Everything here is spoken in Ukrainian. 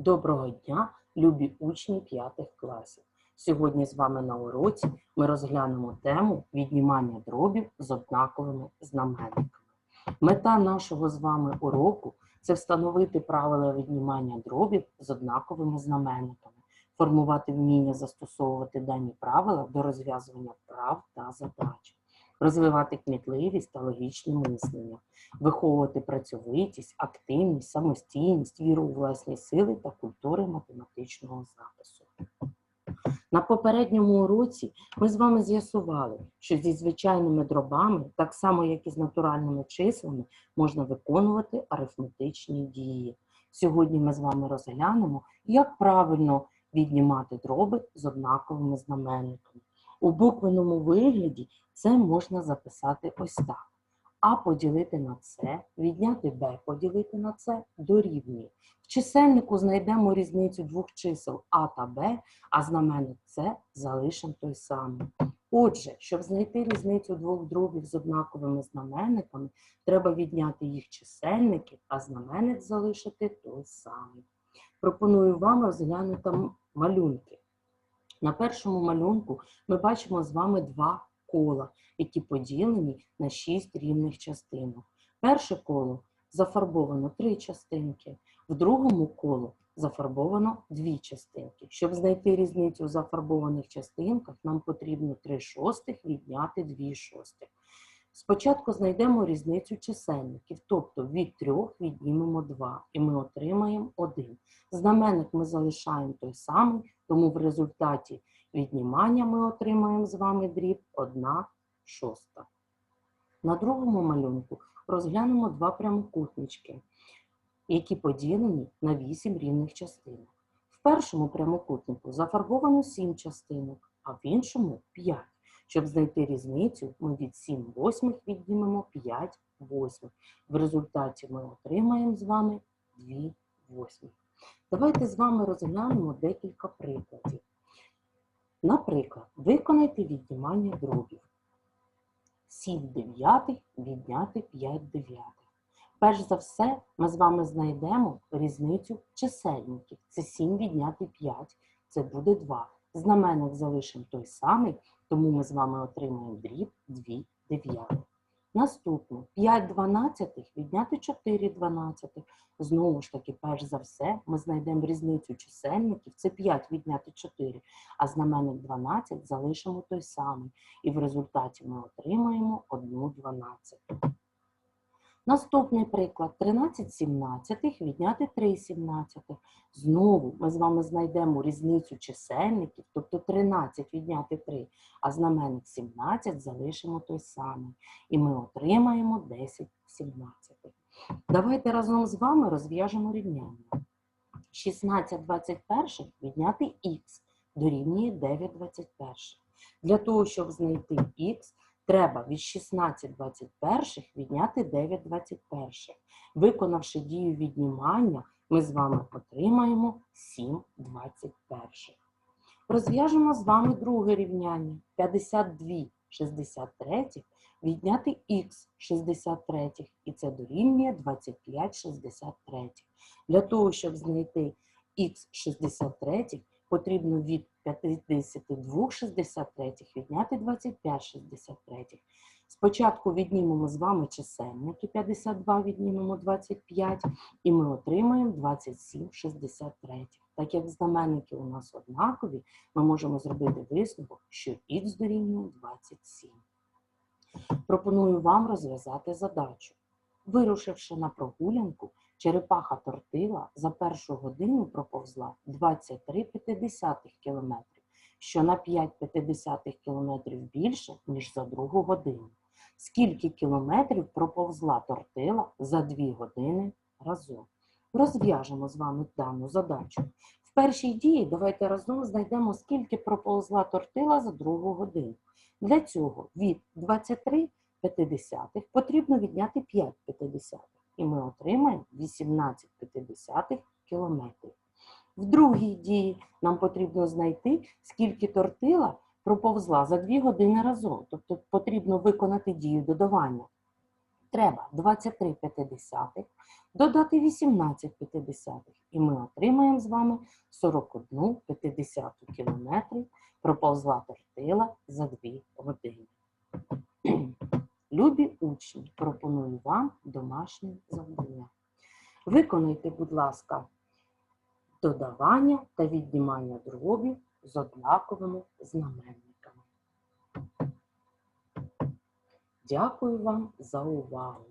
Доброго дня, любі учні п'ятих класів. Сьогодні з вами на уроці ми розглянемо тему віднімання дробів з однаковими знаменниками. Мета нашого з вами уроку це встановити правила віднімання дробів з однаковими знаменниками, формувати вміння застосовувати дані правила до розв'язування прав та задач, розвивати кмітливість та логічне мислення, виховувати працьовитість, активність, самостійність, віру у власні сили та культури математичного запису. На попередньому уроці ми з вами з'ясували, що зі звичайними дробами, так само як і з натуральними числами, можна виконувати арифметичні дії. Сьогодні ми з вами розглянемо, як правильно віднімати дроби з однаковими знаменниками. У буквеному вигляді це можна записати ось так. А поділити на С, відняти Б поділити на С дорівнює. В чисельнику знайдемо різницю двох чисел А та Б, а знаменник С залишимо той самий. Отже, щоб знайти різницю двох дробів з однаковими знаменниками, треба відняти їх чисельники, а знаменник залишити той самий. Пропоную вам розглянути малюнки. На першому малюнку ми бачимо з вами два кола, які поділені на шість рівних частинок. Перше коло зафарбовано три частинки, в другому колу зафарбовано дві частинки. Щоб знайти різницю в зафарбованих частинках, нам потрібно 3 шостих відняти 2 шостих. Спочатку знайдемо різницю чисельників, тобто від 3 віднімемо 2, і ми отримаємо 1. Знаменник ми залишаємо той самий, тому в результаті віднімання ми отримаємо з вами дріб 1 шоста. На другому малюнку розглянемо два прямокутнички, які поділені на 8 рівних частинок. В першому прямокутнику зафарбовано 7 частинок, а в іншому 5. Щоб знайти різницю, ми від 7 восьмих віднімемо 5 восьмих. В результаті ми отримаємо з вами 2 восьмих. Давайте з вами розглянемо декілька прикладів. Наприклад, виконайте віднімання дробів. 7 дев'ятих відняти 5 дев'ятих. Перш за все, ми з вами знайдемо різницю чисельників. Це 7 відняти 5, це буде 2. Знаменник залишимо той самий, тому ми з вами отримаємо дріб 2 дев'ятих. Наступне 5 дванадцятих відняти 4 дванадцятих. Знову ж таки, перш за все, ми знайдемо різницю чисельників. Це 5 відняти 4, а знаменник 12 залишимо той самий. І в результаті ми отримаємо 1 дванадцяту. Наступний приклад 13 сімнадцятих відняти 3 сімнадцятих. Знову ми з вами знайдемо різницю чисельників, тобто 13 відняти 3, а знаменник 17 залишимо той самий. І ми отримаємо 10 сімнадцятих. Давайте разом з вами розв'яжемо рівняння. 16 21 відняти х дорівнює 9 21. Для того, щоб знайти х, треба від 16 21 відняти 9 21. Виконавши дію віднімання, ми з вами отримаємо 7 21. Розв'яжемо з вами друге рівняння. 52 63 відняти х 63, і це дорівнює 25 63. Для того, щоб знайти х 63, потрібно від 52 63 відняти 25 63. Спочатку віднімемо з вами чисельники 52, віднімемо 25, і ми отримаємо 27 63. Так як знаменники у нас однакові, ми можемо зробити висновок, що х дорівнює 27. Пропоную вам розв'язати задачу. Вирушивши на прогулянку, черепаха тортила за першу годину проповзла 23,5 км, що на 5,5 км більше, ніж за другу годину. Скільки кілометрів проповзла тортила за 2 години разом? Розв'яжемо з вами дану задачу. В першій дії давайте разом знайдемо, скільки проповзла тортила за другу годину. Для цього від 23 п'ятидесятих потрібно відняти 5 п'ятидесятих, і ми отримаємо 18 п'ятидесятих кілометрів. В другій дії нам потрібно знайти, скільки тортила проповзла за 2 години разом. Тобто потрібно виконати дію додавання. Треба 23 п'ятидесятих додати 18 п'ятидесятих, і ми отримаємо з вами 41 п'ятидесяту кілометрів проповзла тортила за 2 години. Любі учні, пропоную вам домашнє завдання. Виконайте, будь ласка, додавання та віднімання дробів з однаковими знаменниками. Дякую вам за увагу.